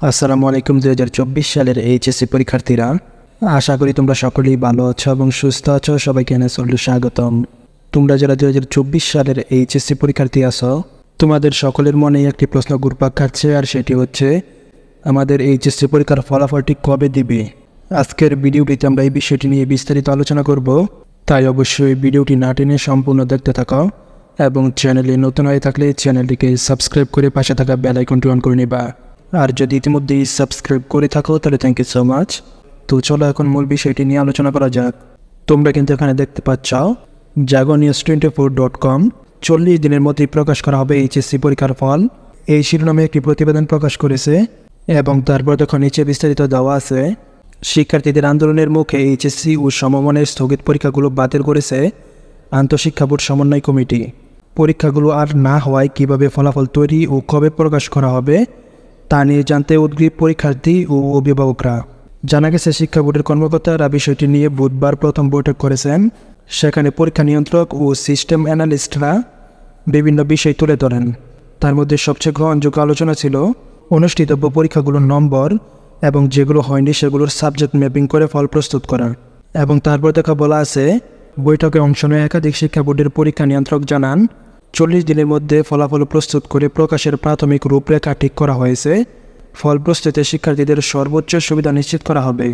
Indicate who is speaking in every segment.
Speaker 1: আসসালামু আলাইকুম, দুই হাজার চব্বিশ সালের এইচএসসি পরীক্ষার্থীরা। আশা করি তোমরা সকলেই ভালো আছো এবং সুস্থ আছো। সবাইকে এনে চললু স্বাগতম। তোমরা যারা দুই হাজার চব্বিশ সালের এইচএসসি পরীক্ষার্থী আছো, তোমাদের সকলের মনেই একটি প্রশ্ন ঘুরপাক খাচ্ছে, আর সেটি হচ্ছে, আমাদের এইচএসসি পরীক্ষার ফলাফলটি কবে দিবে? আজকের ভিডিওটিতে আমরা এই বিষয়টি নিয়ে বিস্তারিত আলোচনা করব। তাই অবশ্যই ভিডিওটি না টেনে সম্পূর্ণ দেখতে থাকো এবং চ্যানেলে নতুন হয়ে থাকলে চ্যানেলটিকে সাবস্ক্রাইব করে পাশে থাকা বেল আইকনটি অন করে নিবা। আর যদি ইতিমধ্যেই সাবস্ক্রাইব করে থাকো, তাহলে থ্যাংক ইউ সো মাচ তো চলো এখন মূল বিষয়টি নিয়ে আলোচনা করা যাক। তোমরা কিন্তু এখানে দেখতে পাচ্ছ Jago news twenty four dot com চল্লিশ দিনের মধ্যেই প্রকাশ করা হবে এইচএসসি পরীক্ষার ফল। এই শিরোনামে একটি প্রতিবেদন প্রকাশ করেছে এবং তারপর দেখো নিচে বিস্তারিত দেওয়া আছে, শিক্ষার্থীদের আন্দোলনের মুখে এইচএসসি ও সমমানের স্থগিত পরীক্ষাগুলো বাতিল করেছে আন্তঃশিক্ষা বোর্ড সমন্বয় কমিটি। পরীক্ষাগুলো আর না হওয়ায় কীভাবে ফলাফল তৈরি ও কবে প্রকাশ করা হবে তা নিয়ে জানতে উদ্গ্রীব পরীক্ষার্থী ও অভিভাবকরা। জানা গেছে, শিক্ষা বোর্ডের কর্মকর্তারা বিষয়টি নিয়ে বুধবার প্রথম বৈঠক করেছেন। সেখানে পরীক্ষা নিয়ন্ত্রক ও সিস্টেম অ্যানালিস্টরা বিভিন্ন বিষয় তুলে ধরেন। তার মধ্যে সবচেয়ে গ্রহণযোগ্য আলোচনা ছিল অনুষ্ঠিতব্য পরীক্ষাগুলোর নম্বর এবং যেগুলো হয়নি সেগুলোর সাবজেক্ট ম্যাপিং করে ফল প্রস্তুত করা এবং তারপর দেখা বলা আছে, বৈঠকে অংশ নেয় একাধিক শিক্ষা বোর্ডের পরীক্ষা নিয়ন্ত্রক জানান চল্লিশ দিনের মধ্যে ফলাফল প্রস্তুত করে প্রকাশের প্রাথমিক রূপরেখা ঠিক করা হয়েছে। ফল প্রস্তুতে শিক্ষার্থীদের সর্বোচ্চ সুবিধা নিশ্চিত করা হবে।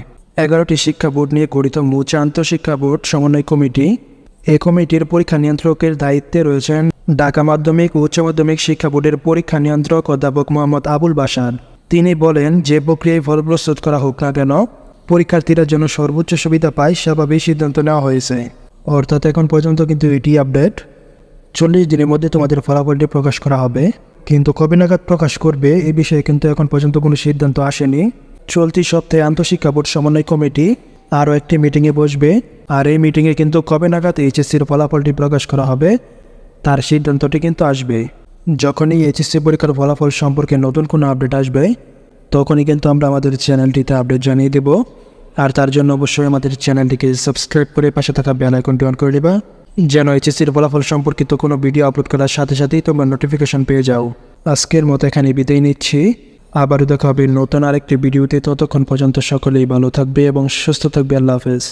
Speaker 1: এগারোটি শিক্ষা বোর্ড নিয়ে গঠিত মুচা আন্তঃশিক্ষা বোর্ড সমন্বয় কমিটি। এই কমিটির পরীক্ষা নিয়ন্ত্রকের দায়িত্বে রয়েছেন ঢাকা মাধ্যমিক ও উচ্চ মাধ্যমিক শিক্ষা বোর্ডের পরীক্ষা নিয়ন্ত্রক অধ্যাপক মোহাম্মদ আবুল বাসার তিনি বলেন, যে প্রক্রিয়ায় ফল প্রস্তুত করা হোক না কেন, পরীক্ষার্থীরা যেন সর্বোচ্চ সুবিধা পায় সেভাবেই সিদ্ধান্ত নেওয়া হয়েছে। অর্থাৎ এখন পর্যন্ত কিন্তু এটি আপডেট। চল্লিশ দিনের মধ্যে তোমাদের ফলাফলটি প্রকাশ করা হবে। কিন্তু কবে নাগাদ প্রকাশ করবে এই বিষয়ে কিন্তু এখন পর্যন্ত কোনো সিদ্ধান্ত আসেনি। চলতি সপ্তাহে আন্তঃশিক্ষা বোর্ড সমন্বয় কমিটি আরও একটি মিটিংয়ে বসবে। আর এই মিটিংয়ে কিন্তু কবে নাগাদ এইচএসসির ফলাফলটি প্রকাশ করা হবে, তার সিদ্ধান্তটি কিন্তু আসবে। যখনই এইচএসসি পরীক্ষার ফলাফল সম্পর্কে নতুন কোনো আপডেট আসবে, তখনই কিন্তু আমরা আমাদের চ্যানেলটিতে আপডেট জানিয়ে দেব। আর তার জন্য অবশ্যই আমাদের চ্যানেলটিকে সাবস্ক্রাইব করে পাশে থাকা বেল অন করে দেবা। যেন এইচএসির ফলাফল সম্পর্কিত কোনো ভিডিও আপলোড করার সাথে সাথেই তোমরা নোটিফিকেশন পেয়ে যাও। আজকের মতো এখানে বিদায় নিচ্ছি। আবারও দেখা হবে নতুন আরেকটি ভিডিওতে। ততক্ষণ পর্যন্ত সকলেই ভালো থাকবে এবং সুস্থ থাকবে। আল্লাহ হাফেজ।